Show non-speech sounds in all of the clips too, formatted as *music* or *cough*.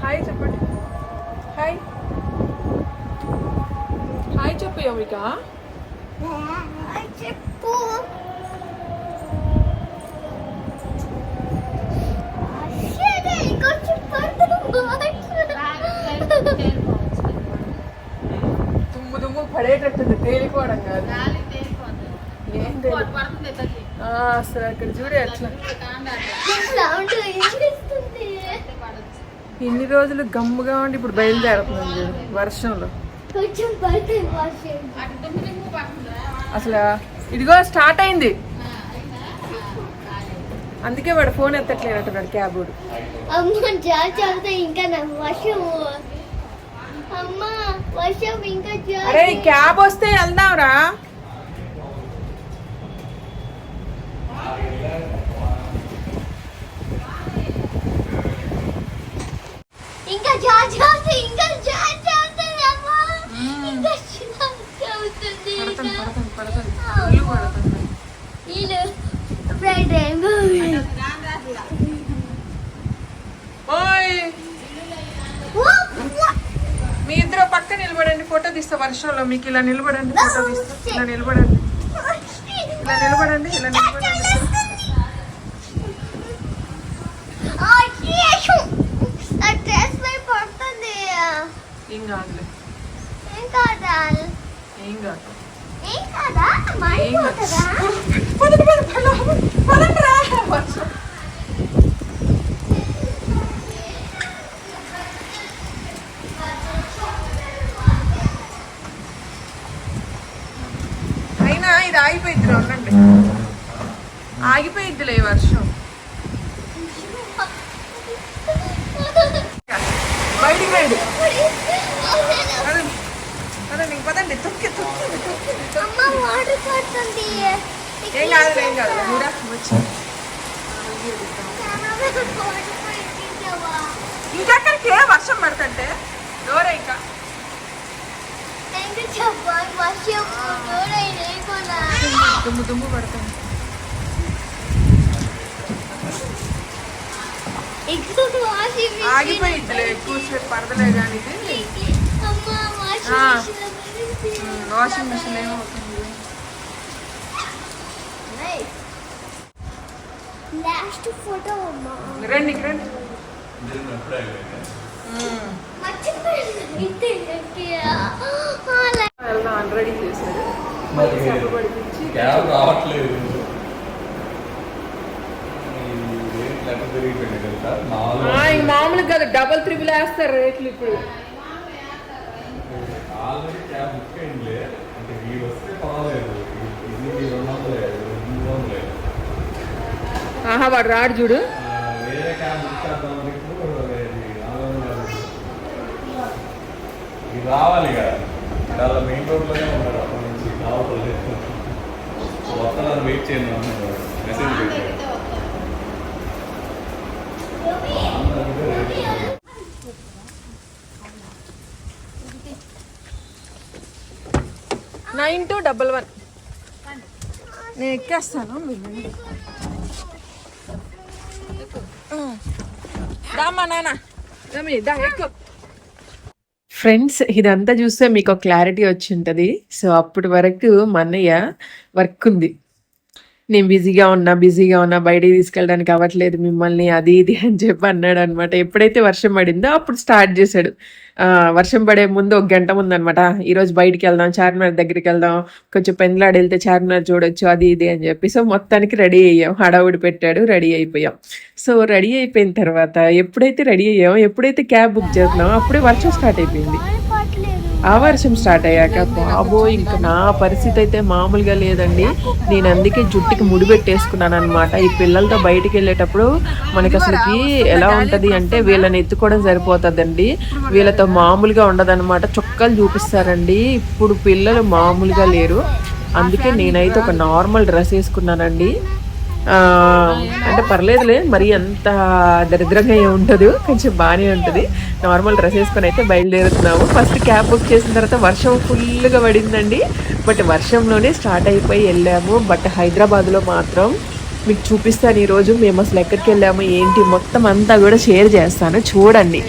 Hi చెప్పండి. Hi hi చెప్పు యమిక. చెప్పు దుమ్ము దుమ్ము పడేటట్టుంది తేలిపోవడం కాదు. ఏం ఆ, అసలు అక్కడ చూడే అట్లా ఇన్ని రోజులు గమ్ముగా ఉండి ఇప్పుడు బయలుదేరుతున్నాం చూడు వర్షంలో. అసలు ఇదిగో స్టార్ట్ అయింది. అందుకే వాడు ఫోన్ ఎత్తట్లేదు అంటున్నాడు క్యాబ్ వాడు అమ్మ జాగ్రత్త ఇంకా నా వర్షం అమ్మ వర్షం ఇంకా అరే ఈ జాగ్రత్త క్యాబ్ వస్తే వెళ్దాంరా ఇంకా జాగ్రత్త ఇంకా జాగ్రత్త అమ్మ ఇంకా జాగ్రత్త అవుతుంది పడతాను పడతాను పడతాను ఫుల్ పడతాను వీళ్ళు ఫ్రైడ్ రైంబో ఓయ్ మీ ఇద్దరు పక్క నిలబడండి ఫోటో తీస్తా వర్షంలో మీకు ఇలా నిలబడండి ఫోటో తీస్తా ఇలా నిలబడండి ఇలా నిలబడండి ఇలా నిలబడండి డ్రెస్ పై పడుతుంది ఏం కాదులే. ఏం కాదా? ఏం కాదు. ఏం కాదా? మాడిపోతుందా పదండి, పదండి, పదండి, పదండి రా. వర్షం. అయినా ఇది ఆగిపోయిద్ది ఉండండి. ఆగిపోయిద్దిలే ఈ వర్షం బయటికి రండి పదండి పదండి ఇంక పదండి తొక్కి తొక్కి తొక్కి అమ్మ వాటర్ పడుతుంది. ఏం కాదు ఏం కాదు. నువ్వురా వచ్చి. ఇంకెక్కడికి వర్షం పడుతుంటే? డోర్ ఇంకా. దుమ్ము దుమ్ము పడుతుంది. ఎక్కువ వాషింగ్ మిషన్ ఆగిపోయిద్దిలే ఎక్కువసేపు పడదలే కానీ వాషింగ్. మిషన్ వాషింగ్ మిషన్ ఏమవుతుంది లాస్ట్ ఫోటో అమ్మా రండి రండి. ఆల్రెడీ పడిపించి క్యాబ్ రావట్లేదు. కాదు. డబల్ త్రిబుల్ వేస్తారు రేట్లు ఇప్పుడు. ఆల్రెడీ క్యాబ్ బుక్ అయిందిలే అంటే వీడు వస్తే పర్వాలేదు ఇది రెండు వందలే మూడు వందలే ఆహా వాడు రాడు చూడు. రావాలి కదా మెయిన్ రోడ్లోనే ఉన్నాడు అప్పటి నుంచి కావట్లేదు వస్తానని వెయిట్ చేయండి message nine two double one. నేను ఎక్కేస్తాను మీరు నాన్న. దా ఫ్రెండ్స్ ఇదంతా చూస్తే మీకు ఒక క్లారిటీ వచ్చి ఉంటుంది. సో అప్పటి వరకు మా అన్నయ్య వర్క్ ఉంది. నేను బిజీగా ఉన్నా బిజీగా ఉన్నా బయటికి తీసుకెళ్ళడానికి అవ్వట్లేదు మిమ్మల్ని అది ఇది అని చెప్పి అన్నాడు అనమాట ఎప్పుడైతే వర్షం పడిందో అప్పుడు స్టార్ట్ చేశాడు. వర్షం పడే ముందు ఒక గంట ముందు అనమాట ఈరోజు బయటికి వెళ్దాం చార్మినార్ దగ్గరికి వెళ్దాం కొంచెం పెందలాడు వెళ్తే చార్మినార్ చూడొచ్చు అది ఇది అని చెప్పి. సో మొత్తానికి రెడీ అయ్యాం. హడావుడి పెట్టాడు రెడీ అయిపోయాం. సో రెడీ అయిపోయిన తర్వాత ఎప్పుడైతే రెడీ అయ్యాం ఎప్పుడైతే క్యాబ్ బుక్ చేస్తున్నామో అప్పుడే వర్షం స్టార్ట్ అయిపోయింది. ఆ వర్షం స్టార్ట్ అయ్యాక బాబో ఇంకా నా పరిస్థితి అయితే మామూలుగా లేదండి. నేను అందుకే జుట్టుకి ముడి పెట్టేసుకున్నాను అనమాట ఈ పిల్లలతో బయటికి వెళ్ళేటప్పుడు మనకి అసలుకి ఎలా ఉంటుంది అంటే వీళ్ళని ఎత్తుకోవడం సరిపోతుందండి. వీళ్ళతో మామూలుగా ఉండదన్నమాట. చొక్కాలు చూపిస్తారండి. ఇప్పుడు పిల్లలు మామూలుగా లేరు. అందుకే నేనైతే ఒక నార్మల్ డ్రెస్ వేసుకున్నానండి. అంటే పర్లేదులే మరి అంత దరిద్రంగా ఏమి ఉండదు కొంచెం బాగానే ఉంటుంది. నార్మల్ డ్రెస్ వేసుకొని అయితే బయలుదేరుతున్నాము. ఫస్ట్ క్యాబ్ బుక్ చేసిన తర్వాత వర్షం ఫుల్గా పడిందండి. బట్ వర్షంలోనే స్టార్ట్ అయిపోయి వెళ్ళాము. బట్ హైదరాబాద్లో మాత్రం మీకు చూపిస్తాను ఈరోజు. మేము అసలు ఎక్కడికి వెళ్ళాము ఏంటి మొత్తం అంతా కూడా షేర్ చేస్తాను. చూడండి.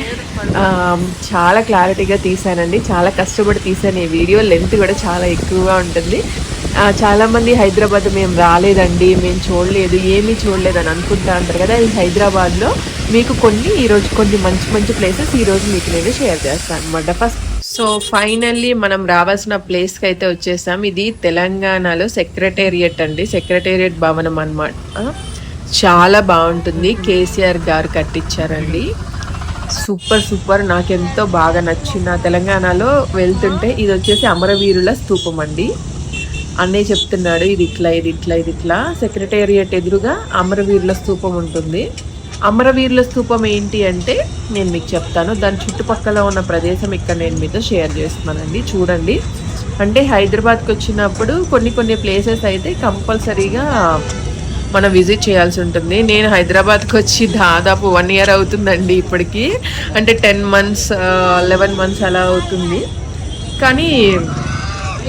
చాలా క్లారిటీగా తీసానండి చాలా కష్టపడి తీసాను ఈ వీడియో లెంత్ కూడా చాలా ఎక్కువగా ఉంటుంది. చాలామంది హైదరాబాద్ మేము రాలేదండి మేము చూడలేదు ఏమీ చూడలేదు అని అనుకుంటా అంటారు కదా. ఈ హైదరాబాద్లో మీకు కొన్ని ఈరోజు కొన్ని మంచి మంచి ప్లేసెస్ ఈరోజు మీకు నేను షేర్ చేస్తాను అనమాట ఫస్ట్ సో ఫైనల్లీ మనం రావాల్సిన ప్లేస్కి అయితే వచ్చేసాం. ఇది తెలంగాణలో సెక్రటేరియట్ అండి. సెక్రటేరియట్ భవనం అన్నమాట. చాలా బాగుంటుంది. కేసీఆర్ గారు కట్టించారండి. సూపర్ సూపర్ నాకు ఎంతో బాగా నచ్చిన తెలంగాణలో వెళ్తుంటే ఇది వచ్చేసి అమరవీరుల స్థూపం అండి. అన్నయ్య చెప్తున్నాడు ఇది ఇట్లా ఇది ఇట్లా ఇది ఇట్లా. సెక్రటేరియట్ ఎదురుగా అమరవీరుల స్థూపం ఉంటుంది. అమరవీరుల స్థూపం ఏంటి అంటే నేను మీకు చెప్తాను. దాని చుట్టుపక్కల ఉన్న ప్రదేశం ఇక్కడ నేను మీతో షేర్ చేస్తున్నానండి. చూడండి. అంటే హైదరాబాద్కి వచ్చినప్పుడు కొన్ని కొన్ని ప్లేసెస్ అయితే కంపల్సరీగా మనం విజిట్ చేయాల్సి ఉంటుంది. నేను హైదరాబాద్కి వచ్చి దాదాపు వన్ ఇయర్ అవుతుందండి ఇప్పటికి. అంటే టెన్ మంత్స్ లెవెన్ మంత్స్ అలా అవుతుంది. కానీ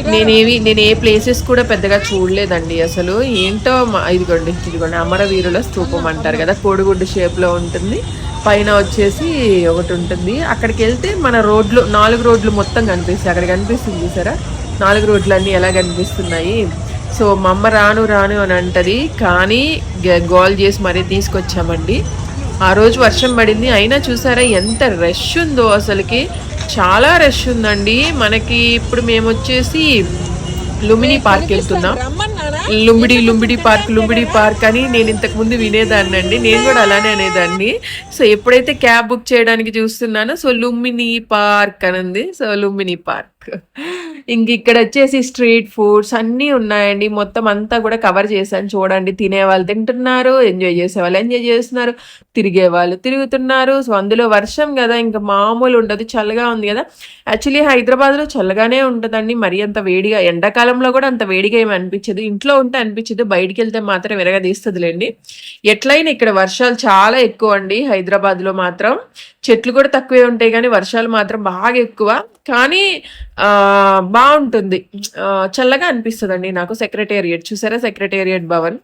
నేనేవి నేను ఏ ప్లేసెస్ కూడా పెద్దగా చూడలేదండి అసలు. ఏంటో మా- ఇదిగోండి ఇదిగోండి అమరవీరుల స్తూపం అంటారు కదా కోడిగుడ్డు షేప్లో ఉంటుంది. పైన వచ్చేసి ఒకటి ఉంటుంది. అక్కడికి వెళ్తే మన రోడ్లు నాలుగు రోడ్లు మొత్తం కనిపిస్తాయి. అక్కడ కనిపిస్తుంది సరే నాలుగు రోడ్లు అన్నీ ఎలా కనిపిస్తున్నాయి. సో మా అమ్మ రాను రాను అని అంటది. కానీ గ- గోల్ చేసి మరీ తీసుకొచ్చామండి. ఆ రోజు వర్షం పడింది. అయినా చూసారా ఎంత రష్ ఉందో అసలుకి. చాలా రష్ ఉందండి. మనకి ఇప్పుడు మేము వచ్చేసి లుమిని పార్క్ వెళ్తున్నాం. లుంబిడి లుంబిడి పార్క్ లుంబిడి పార్క్ అని నేను ఇంతకు ముందు వినేదాన్ని అండి నేను కూడా అలానే అనేదాన్ని. సో ఎప్పుడైతే క్యాబ్ బుక్ చేయడానికి చూస్తున్నానో సో లుంబిని పార్క్ అని ఉంది సో లుంబిని పార్క్. ఇంక ఇక్కడ వచ్చేసి స్ట్రీట్ ఫుడ్స్ అన్నీ ఉన్నాయండి. మొత్తం అంతా కూడా కవర్ చేశాను. చూడండి తినే వాళ్ళు తింటున్నారు ఎంజాయ్ చేసే వాళ్ళు ఎంజాయ్ చేస్తున్నారు తిరిగే వాళ్ళు తిరుగుతున్నారు. సో అందులో వర్షం కదా ఇంకా మామూలు ఉండదు చల్లగా ఉంది కదా. యాక్చువల్లీ హైదరాబాద్లో చల్లగానే ఉంటుందండి. మరి అంత వేడిగా ఎండాకాలంలో కూడా అంత వేడిగా ఏమి అనిపించదు. ఇంట్లో ఉంటే అనిపించదు బయటికి వెళ్తే మాత్రం విరగదీస్తుందిలేండి. ఎట్లయినా ఇక్కడ వర్షాలు చాలా ఎక్కువ అండి హైదరాబాద్లో మాత్రం. చెట్లు కూడా తక్కువే ఉంటాయి కానీ వర్షాలు మాత్రం బాగా ఎక్కువ. కానీ బాగుంటుంది. చల్లగా అనిపిస్తుందండి నాకు సెక్రటేరియట్. చూసారా సెక్రటేరియట్ భవన్?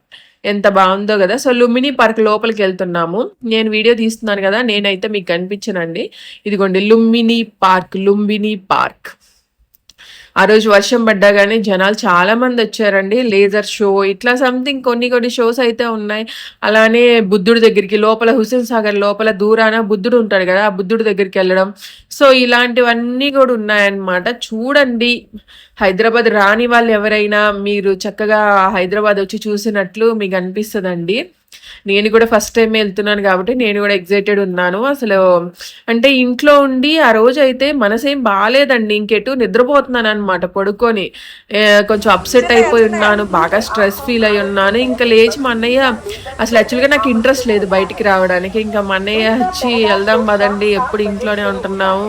ఎంత బాగుందో కదా. సో లుంబిని పార్క్ లోపలికి వెళ్తున్నాము. నేను వీడియో తీస్తున్నాను కదా నేనైతే మీకు కనిపించనండి. ఇదిగోండి లుంబిని పార్క్ లుంబిని పార్క్. ఆ రోజు వర్షం పడ్డా కానీ జనాలు చాలా మంది వచ్చారండి. లేజర్ షో ఇట్లా సంథింగ్ కొన్ని కొన్ని షోస్ అయితే ఉన్నాయి. అలానే బుద్ధుడి దగ్గరికి లోపల హుస్సేన్ సాగర్ లోపల దూరాన బుద్ధుడు ఉంటాడు కదా ఆ బుద్ధుడి దగ్గరికి వెళ్ళడం. సో ఇలాంటివన్నీ కూడా ఉన్నాయన్నమాట. చూడండి హైదరాబాద్ రాని వాళ్ళు ఎవరైనా మీరు చక్కగా హైదరాబాద్ వచ్చి చూసినట్లు మీకు అనిపిస్తుందండి. నేను కూడా ఫస్ట్ టైం వెళ్తున్నాను కాబట్టి నేను కూడా ఎగ్జైటెడ్ ఉన్నాను. అసలు అంటే ఇంట్లో ఉండి ఆ రోజు అయితే మనసేం బాగాలేదండి ఇంకెటు నిద్రపోతున్నాను అనమాట పడుకొని. కొంచెం అప్సెట్ అయిపోయి ఉన్నాను బాగా స్ట్రెస్ ఫీల్ అయి ఉన్నాను. ఇంకా లేచి మా అన్నయ్య అసలు యాక్చువల్గా నాకు ఇంట్రెస్ట్ లేదు బయటికి రావడానికి. ఇంకా మా అన్నయ్య వచ్చి వెళ్దాం పదండి ఎప్పుడు ఇంట్లోనే ఉంటున్నాము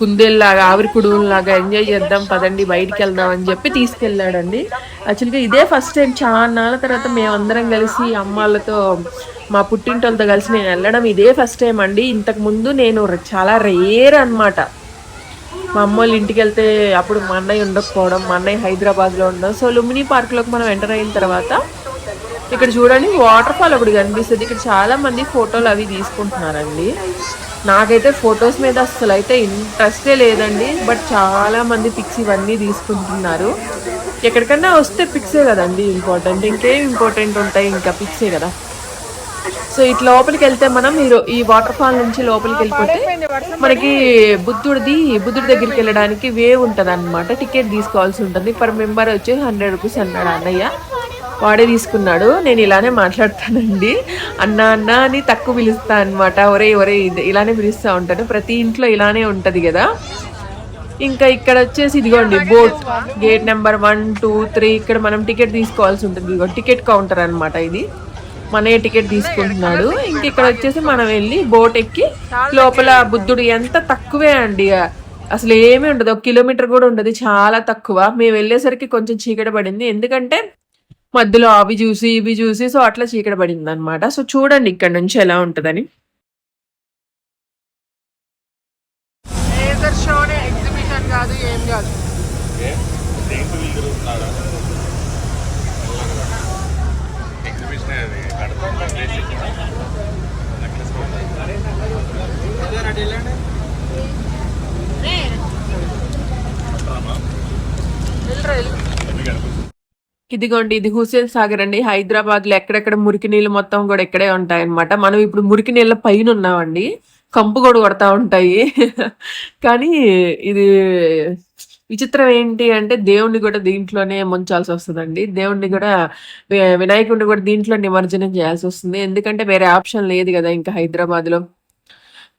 కుందేల్లాగా ఆవిరి కుడువులాగా ఎంజాయ్ చేద్దాం పదండి బయటికి వెళ్దాం అని చెప్పి తీసుకెళ్ళాడండి. యాక్చువల్గా ఇదే ఫస్ట్ టైం చాలా తర్వాత మేమందరం కలిసి అమ్మాళ్ళతో మా పుట్టింటోళ్ళతో కలిసి నేను వెళ్ళడం ఇదే ఫస్ట్ టైం అండి. ఇంతకుముందు నేను చాలా రేర్ అన్నమాట. మా అమ్మ వాళ్ళ ఇంటికి వెళ్తే అప్పుడు మా అన్నయ్య ఉండకపోవడం మా అన్నయ్య హైదరాబాద్లో ఉండడం. సో లుమిని పార్క్లోకి మనం ఎంటర్ అయిన తర్వాత ఇక్కడ చూడండి వాటర్ ఫాల్ ఒకటి కనిపిస్తుంది. ఇక్కడ చాలామంది ఫోటోలు అవి తీసుకుంటున్నారండి. నాకైతే ఫొటోస్ మీద అసలు అయితే ఇంట్రెస్టే లేదండి బట్ చాలా మంది పిక్స్ ఇవన్నీ తీసుకుంటున్నారు. ఎక్కడికన్నా వస్తే పిక్సే కదండి ఇంపార్టెంట్. ఇంకేం ఇంపార్టెంట్ ఉంటాయి ఇంకా పిక్సే కదా. సో ఇటు లోపలికి వెళ్తే మనం మీరు ఈ వాటర్ ఫాల్ నుంచి లోపలికి వెళ్ళిపోతే మనకి బుద్ధుడిది బుద్ధుడి దగ్గరికి వెళ్ళడానికి వే ఉంటుంది అనమాట టికెట్ తీసుకోవాల్సి ఉంటుంది. పర్ మెంబర్ వచ్చి హండ్రెడ్ రూపీస్ అన్నాడు అన్నయ్య. వాడే తీసుకున్నాడు. నేను ఇలానే మాట్లాడతానండి. అన్న అన్న అని తక్కువ పిలుస్తా అనమాట ఒరే ఒరే ఇది ఇలానే పిలుస్తూ ఉంటాను ప్రతి ఇంట్లో ఇలానే ఉంటుంది కదా. ఇంకా ఇక్కడ వచ్చేసి ఇదిగోండి boat. Gate number one two three. ఇక్కడ మనం టికెట్ తీసుకోవాల్సి ఉంటుంది. ఇదిగో టికెట్ కౌంటర్ అన్నమాట ఇది. మనే టికెట్ తీసుకుంటున్నాడు. ఇంక ఇక్కడ వచ్చేసి మనం వెళ్ళి బోట్ ఎక్కి లోపల బుద్ధుడు ఎంత తక్కువే అండి. అసలు ఏమీ ఉండదు. ఒక కిలోమీటర్ కూడా ఉండదు. చాలా తక్కువ. మేము వెళ్ళేసరికి కొంచెం చీకటి పడింది. ఎందుకంటే మధ్యలో అవి చూసి ఇవి చూసి సో అట్లా చీకటి పడింది అనమాట సో చూడండి ఇక్కడ నుంచి ఎలా ఉంటుందని. ఎగ్జిబిషన్ కాదు ఏం కాదు. ఎగ్జిబిషన్ ఇదిగోండి ఇది హుసేన్ సాగర్ అండి. హైదరాబాద్లో ఎక్కడెక్కడ మురికి నీళ్ళు మొత్తం కూడా ఇక్కడే ఉంటాయన్నమాట. మనం ఇప్పుడు మురికి నీళ్ళ పైన ఉన్నామండి. కంపు కూడా కొడతా ఉంటాయి. *laughs* కానీ ఇది విచిత్రం ఏంటి అంటే దేవుణ్ణి కూడా దీంట్లోనే ముంచాల్సి వస్తుందండి. దేవుణ్ణి కూడా వినాయకుడిని కూడా దీంట్లో నిమజ్జనం చేయాల్సి వస్తుంది. ఎందుకంటే వేరే ఆప్షన్ లేదు కదా ఇంకా హైదరాబాద్లో.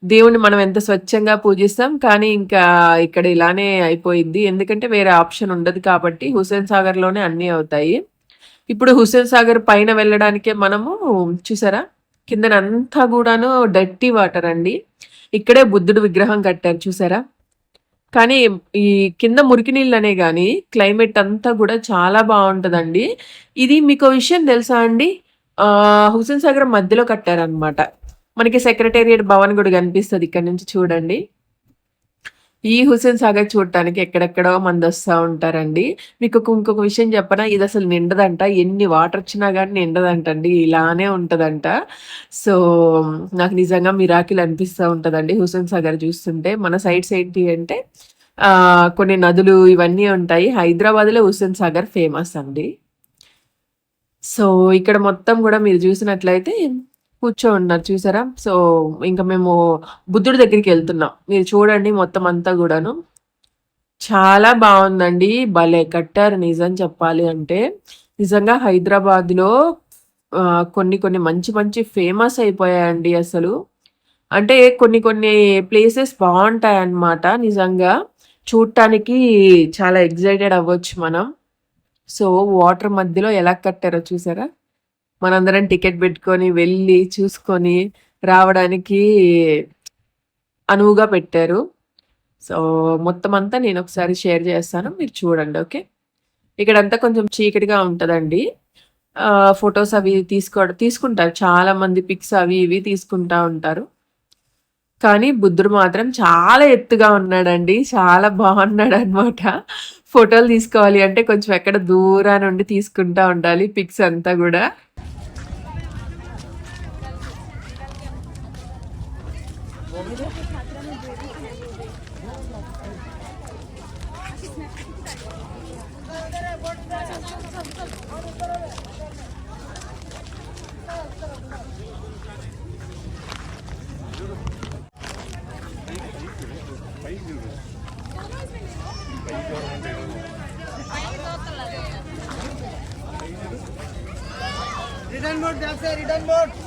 దేవుణ్ణి మనం ఎంత స్వచ్ఛంగా పూజిస్తాం కానీ ఇంకా ఇక్కడ ఇలానే అయిపోయింది. ఎందుకంటే వేరే ఆప్షన్ ఉండదు కాబట్టి హుస్సేన్ సాగర్లోనే అన్నీ అవుతాయి. ఇప్పుడు హుస్సేన్ సాగర్ పైన వెళ్ళడానికే మనము చూసారా? కిందనంతా కూడాను డర్టీ వాటర్ అండి. ఇక్కడే బుద్ధుడు విగ్రహం కట్టారు చూసారా? కానీ ఈ కింద మురికి నీళ్ళనే కానీ క్లైమేట్ అంతా కూడా చాలా బాగుంటుందండి. ఇది మీకు విషయం తెలుసా అండి? హుసేన్ హుస్సేన్ సాగర్ మధ్యలో కట్టారనమాట మనకి సెక్రటేరియట్ భవన్ కూడా కనిపిస్తుంది ఇక్కడ నుంచి చూడండి. ఈ హుస్సేన్ సాగర్ చూడటానికి ఎక్కడెక్కడో మంది వస్తూ ఉంటారండి. మీకు ఇంకొక విషయం చెప్పనా? ఇది అసలు నిండదంట. ఎన్ని వాటర్ వచ్చినా కానీ నిండదంటండి. ఇలానే ఉంటుందంట. సో నాకు నిజంగా మిరాకిల్ అనిపిస్తూ ఉంటుందండి హుసేన్ సాగర్ చూస్తుంటే. మన సైడ్స్ ఏంటి అంటే కొన్ని నదులు ఇవన్నీ ఉంటాయి. హైదరాబాద్లో హుసేన్ సాగర్ ఫేమస్ అండి. సో ఇక్కడ మొత్తం కూడా మీరు చూసినట్లయితే కూర్చో ఉన్నారు చూసారా? సో ఇంకా మేము బుద్ధుడి దగ్గరికి వెళ్తున్నాం. మీరు చూడండి మొత్తం అంతా కూడాను. చాలా బాగుందండి. భలే కట్టారు నిజం చెప్పాలి అంటే. నిజంగా హైదరాబాద్లో కొన్ని కొన్ని మంచి మంచి ఫేమస్ అయిపోయాయండి అసలు. అంటే కొన్ని కొన్ని ప్లేసెస్ బాగుంటాయి అన్నమాట నిజంగా చూడటానికి చాలా ఎగ్జైటెడ్ అవ్వచ్చు మనం. సో వాటర్ మధ్యలో ఎలా కట్టారో చూసారా? మనందరం టికెట్ పెట్టుకొని వెళ్ళి చూసుకొని రావడానికి అనువుగా పెట్టారు. సో మొత్తం అంతా నేను ఒకసారి షేర్ చేస్తాను. మీరు చూడండి ఓకే? ఇక్కడంతా కొంచెం చీకటిగా ఉంటుందండి. ఫొటోస్ అవి తీసుకో తీసుకుంటారు. చాలా మంది పిక్స్ అవి ఇవి తీసుకుంటా ఉంటారు. కానీ బుద్ధుడు మాత్రం చాలా ఎత్తుగా ఉన్నాడండి. చాలా బాగున్నాడు అనమాట ఫోటోలు తీసుకోవాలి అంటే కొంచెం ఎక్కడ దూరా నుండి తీసుకుంటా ఉండాలి పిక్స్ అంతా కూడా. रिटर्न बोर्ड जैसे रिटर्न बोर्ड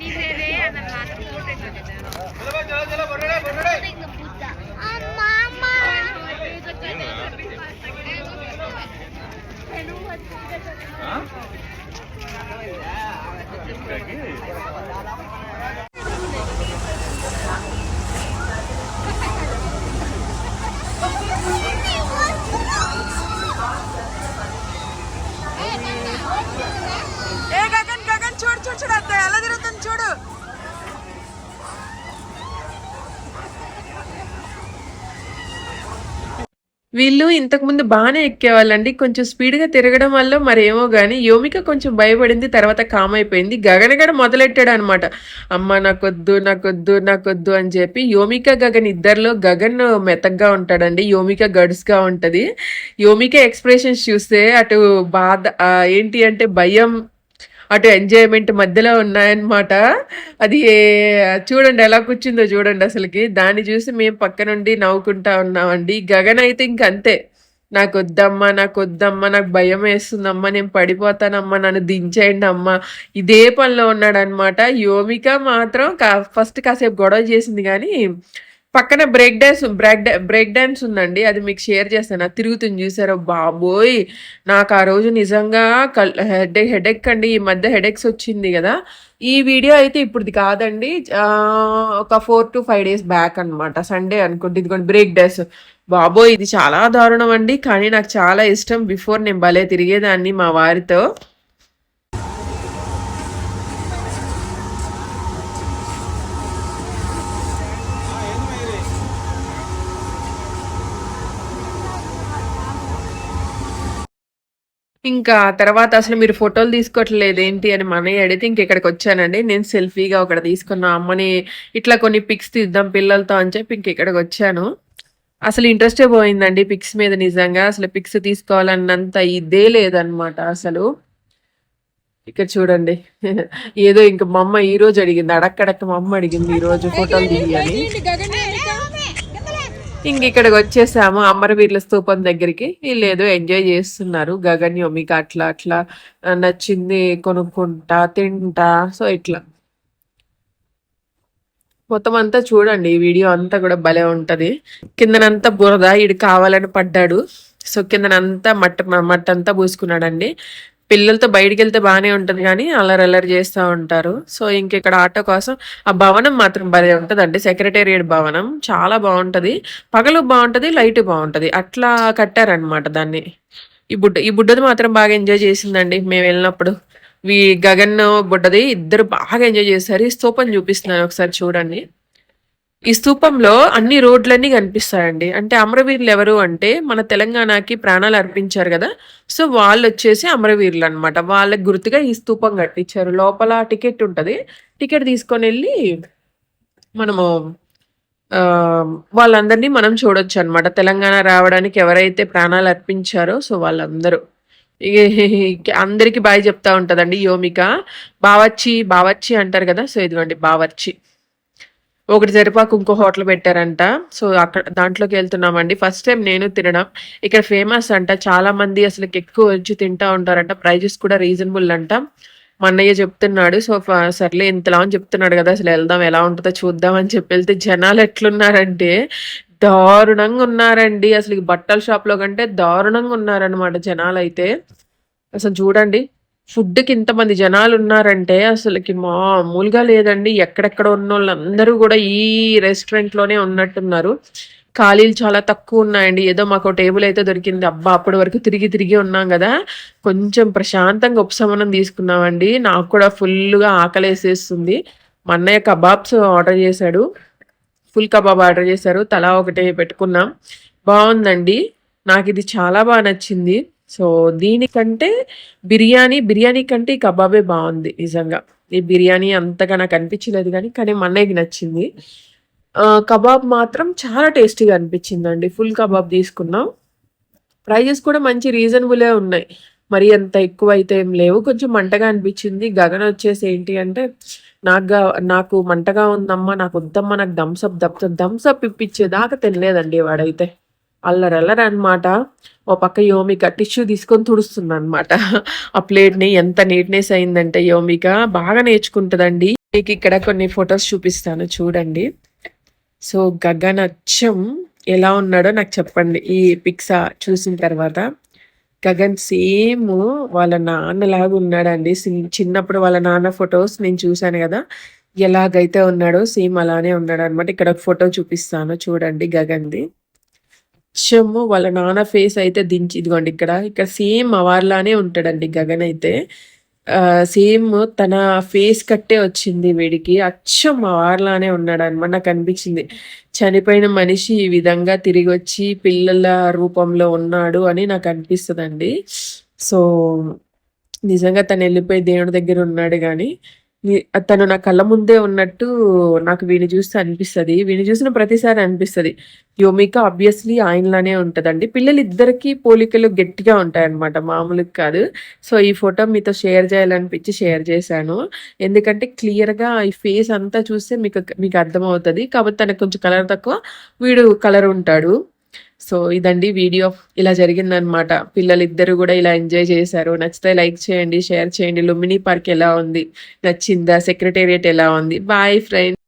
అటు అటు అటు అది చూడదంట్లే అమ్మా అమ్మా ఏ గగన్ గగన్ చూడు చూడు చూడు అత్త ఎలా తిరుగుతుంది చూడు వీళ్ళు ఇంతకుముందు బాగానే ఎక్కేవాళ్ళండి. కొంచెం స్పీడ్గా తిరగడం వల్ల మరేమో కానీ యోమిక కొంచెం భయపడింది తర్వాత కామ్ అయిపోయింది. గగనగడ మొదలెట్టాడు అనమాట అమ్మ నాకొద్దు నాకొద్దు నాకొద్దు అని చెప్పి యోమిక గగన్ ఇద్దరిలో గగన్ మెతగ్గా ఉంటాడండి. యోమిక గడుసుగా ఉంటుంది. యోమిక ఎక్స్ప్రెషన్స్ చూస్తే అటు బాధ ఏంటి అంటే భయం అటు ఎంజాయ్మెంట్ మధ్యలో ఉన్నాయన్నమాట. అది చూడండి ఎలా కూర్చుందో చూడండి అసలుకి. దాన్ని చూసి మేము పక్క నుండి నవ్వుకుంటా ఉన్నామండి. గగన్ అయితే ఇంక అంతే. నాకు వద్దమ్మా నాకు వద్దమ్మా నాకు భయం వేస్తుందమ్మా నేను పడిపోతానమ్మా నన్ను దించేయండి అమ్మా. ఇదే పనిలో ఉన్నాడనమాట యోమిక మాత్రం కా ఫస్ట్ కాసేపు గొడవ చేసింది కానీ పక్కన break dance break break dance ఉందండి. అది మీకు షేర్ చేస్తాను. అది తిరుగుతుంది చూసారో? బాబోయ్! నాకు ఆ రోజు నిజంగా కల్ హెడ్ హెడెక్ అండి. ఈ మధ్య హెడెక్స్ వచ్చింది కదా. ఈ వీడియో అయితే ఇప్పుడుది కాదండి. ఒక four to five days back అన్నమాట. సండే అనుకుంటే. ఇదిగోండి బ్రేక్ డాన్స్ బాబోయ్! ఇది చాలా దారుణం అండి. కానీ నాకు చాలా ఇష్టం. బిఫోర్ నేను భలే తిరిగేదాన్ని మా వారితో. ఇంకా తర్వాత అసలు మీరు ఫోటోలు తీసుకోవట్లేదు ఏంటి అని మా అడిగితే ఇంక ఇక్కడికి వచ్చానండి. నేను సెల్ఫీగా ఒకటి తీసుకున్నా అమ్మని ఇట్లా కొన్ని పిక్స్ తీద్దాం పిల్లలతో అని చెప్పి ఇంక ఇక్కడికి వచ్చాను. అసలు ఇంట్రెస్టే పోయిందండి పిక్స్ మీద నిజంగా. అసలు పిక్స్ తీసుకోవాలన్నంత ఇదే లేదనమాట అసలు. ఇక్కడ చూడండి. *laughs* ఏదో ఇంక మా అమ్మ ఈ రోజు అడిగింది అడక్కడక్క మా అమ్మ అడిగింది ఈ రోజు ఫోటోలు తీయాలి ఇంక ఇక్కడికి వచ్చేసాము అమరవీరుల స్తూపం దగ్గరికి. వీళ్ళు ఏదో ఎంజాయ్ చేస్తున్నారు. గగన్ యోమిక అట్లా అట్లా నచ్చింది కొనుక్కుంటా తింటా. సో ఇట్లా. మొత్తం అంతా చూడండి. ఈ వీడియో అంతా కూడా భలే ఉంటది. కిందనంతా బురద ఇడు కావాలని పడ్డాడు. సో కిందనంతా మట్ట మట్ట అంతా పూసుకున్నాడండి. పిల్లలతో బయటికి వెళ్తే బాగానే ఉంటుంది కానీ అల్లరి అల్లరి చేస్తూ ఉంటారు. సో ఇంక ఇక్కడ ఆటో కోసం ఆ భవనం మాత్రం భలే ఉంటుంది అండి సెక్రటేరియట్ భవనం. చాలా బాగుంటుంది. పగలు బాగుంటుంది లైట్ బాగుంటుంది. అట్లా కట్టారనమాట దాన్ని. ఈ బుడ్డ ఈ బుడ్డది మాత్రం బాగా ఎంజాయ్ చేసిందండి మేము వెళ్ళినప్పుడు. వీ గగన్ బుడ్డది ఇద్దరు బాగా ఎంజాయ్ చేశారు. ఈ స్తూపం చూపిస్తున్నాను ఒకసారి చూడండి. ఈ స్థూపంలో అన్ని రోడ్లన్నీ కనిపిస్తాయండి. అంటే అమరవీరులు ఎవరు అంటే మన తెలంగాణకి ప్రాణాలు అర్పించారు కదా. సో వాళ్ళు వచ్చేసి అమరవీరులు అనమాట వాళ్ళకి గుర్తుగా ఈ స్థూపం కట్టించారు. లోపల టికెట్ ఉంటుంది. టికెట్ తీసుకొని వెళ్ళి మనము వాళ్ళందరినీ మనం చూడొచ్చు అనమాట తెలంగాణ రావడానికి ఎవరైతే ప్రాణాలు అర్పించారో సో వాళ్ళందరూ. అందరికీ అందరికి బాయ్ చెప్తా ఉంటుందండి. యోమిక బావచ్చి బావచ్చి అంటారు కదా. సో ఇదిగోండి బావర్చి. ఒకటి జరిపాకు ఇంకో హోటల్ పెట్టారంట. సో అక్కడ దాంట్లోకి వెళ్తున్నామండి. ఫస్ట్ టైం నేను తినడం. ఇక్కడ ఫేమస్ అంట. చాలా మంది అసలు ఎక్కువ వచ్చి తింటా ఉంటారంట. ప్రైజెస్ కూడా రీజనబుల్ అంట. మా అన్నయ్య చెప్తున్నాడు. సో సర్లే ఇంతలా అని చెప్తున్నాడు కదా. అసలు వెళ్దాం ఎలా ఉంటుందో చూద్దాం అని చెప్పి వెళ్తే జనాలు ఎట్లున్నారంటే దారుణంగా ఉన్నారండి. అసలు బట్టల షాప్లో కంటే దారుణంగా ఉన్నారనమాట జనాలు అయితే అసలు చూడండి ఫుడ్కి ఇంతమంది జనాలు ఉన్నారంటే అసలుకి మామూలుగా లేదండి. ఎక్కడెక్కడ ఉన్న వాళ్ళందరూ కూడా ఈ రెస్టారెంట్లోనే ఉన్నట్టున్నారు. ఖాళీలు చాలా తక్కువ ఉన్నాయండి. ఏదో మాకు టేబుల్ అయితే దొరికింది. అబ్బా అప్పటి వరకు తిరిగి తిరిగి ఉన్నాం కదా. కొంచెం ప్రశాంతంగా ఉపశమనం తీసుకున్నామండి. నాకు కూడా ఫుల్గా ఆకలేసేస్తుంది. మా అన్నయ్య కబాబ్స్ ఆర్డర్ చేశాడు. ఫుల్ కబాబ్ ఆర్డర్ చేశారు. తలా ఒకటే పెట్టుకున్నాం. బాగుందండి. నాకు ఇది చాలా బాగా నచ్చింది. సో దీనికంటే బిర్యానీ బిర్యానీ కంటే ఈ కబాబే బాగుంది నిజంగా. ఈ బిర్యానీ అంతగా నాకు అనిపించలేదు కానీ కానీ మా అన్నయ్యకి నచ్చింది కబాబ్ మాత్రం చాలా టేస్టీగా అనిపించిందండి. ఫుల్ కబాబ్ తీసుకున్నాం. ప్రైజెస్ కూడా మంచి రీజనబులే ఉన్నాయి. మరి అంత ఎక్కువ అయితే ఏం లేవు. కొంచెం మంటగా అనిపించింది. గగన్ వచ్చేసి ఏంటి అంటే నాకు నాకు మంటగా ఉందమ్మా నాకు వద్దమ్మా నాకు థమ్స్అప్ దప్ థమ్స్అప్ ఇప్పించేదాకా తినలేదండి వాడైతే. అల్లరల్లర అనమాట ఓ పక్క యోమిక టిష్యూ తీసుకొని తుడుస్తుంది అనమాట ఆ ప్లేట్ని ఎంత నీట్నెస్ అయిందంటే యోమిక బాగా నేర్చుకుంటుందండి. మీకు ఇక్కడ కొన్ని ఫొటోస్ చూపిస్తాను చూడండి. సో గగన్ అచ్చం ఎలా ఉన్నాడో నాకు చెప్పండి. ఈ పిక్స్ చూసిన తర్వాత. గగన్ సేమ్ వాళ్ళ నాన్నలాగా ఉన్నాడండి. సి- చిన్నప్పుడు వాళ్ళ నాన్న ఫొటోస్ నేను చూశాను కదా. ఎలాగైతే ఉన్నాడో సేమ్ అలానే ఉన్నాడు అనమాట ఇక్కడ ఒక ఫోటో చూపిస్తాను చూడండి గగన్ది. అచ్చము వాళ్ళ నాన్న ఫేస్ అయితే దించి ఇదిగోండి ఇక్కడ ఇక్కడ సేమ్ అవార్లానే ఉంటాడండి గగన్ అయితే. సేమ్ తన ఫేస్ కట్టే వచ్చింది వీడికి. అచ్చం అవార్లానే ఉన్నాడు అనమాట నాకు అనిపించింది. చనిపోయిన మనిషి ఈ విధంగా తిరిగి వచ్చి పిల్లల రూపంలో ఉన్నాడు అని నాకు అనిపిస్తుందండి. సో నిజంగా తను వెళ్ళిపోయి దేవుడి దగ్గర ఉన్నాడు కానీ తను నా కళ్ళ ముందే ఉన్నట్టు నాకు వీని చూస్తే అనిపిస్తుంది వీని చూసిన ప్రతిసారి అనిపిస్తుంది యోమిక ఆబ్వియస్‌లీ ఆయనలానే పిల్లలు ఇద్దరికీ పోలికలు గట్టిగా ఉంటాయన్నమాట. మామూలుగా కాదు. సో, ఈ ఫోటో మీతో షేర్ చేయాలనిపించి షేర్ చేశాను. ఎందుకంటే క్లియర్‌గా ఈ ఫేస్ అంతా చూస్తే మీకు మీకు అర్థమవుతుంది కాబట్టి తనకు కొంచెం కలర్ తక్కువ. వీడు కలర్ ఉంటాడు. సో ఇదండి వీడియో ఇలా జరిగిందనమాట పిల్లలు ఇద్దరు కూడా ఇలా ఎంజాయ్ చేశారు. నచ్చితే లైక్ చేయండి షేర్ చేయండి. లుమినీ పార్క్ ఎలా ఉంది? నచ్చిందా? సెక్రటేరియట్ ఎలా ఉంది? Boy friend.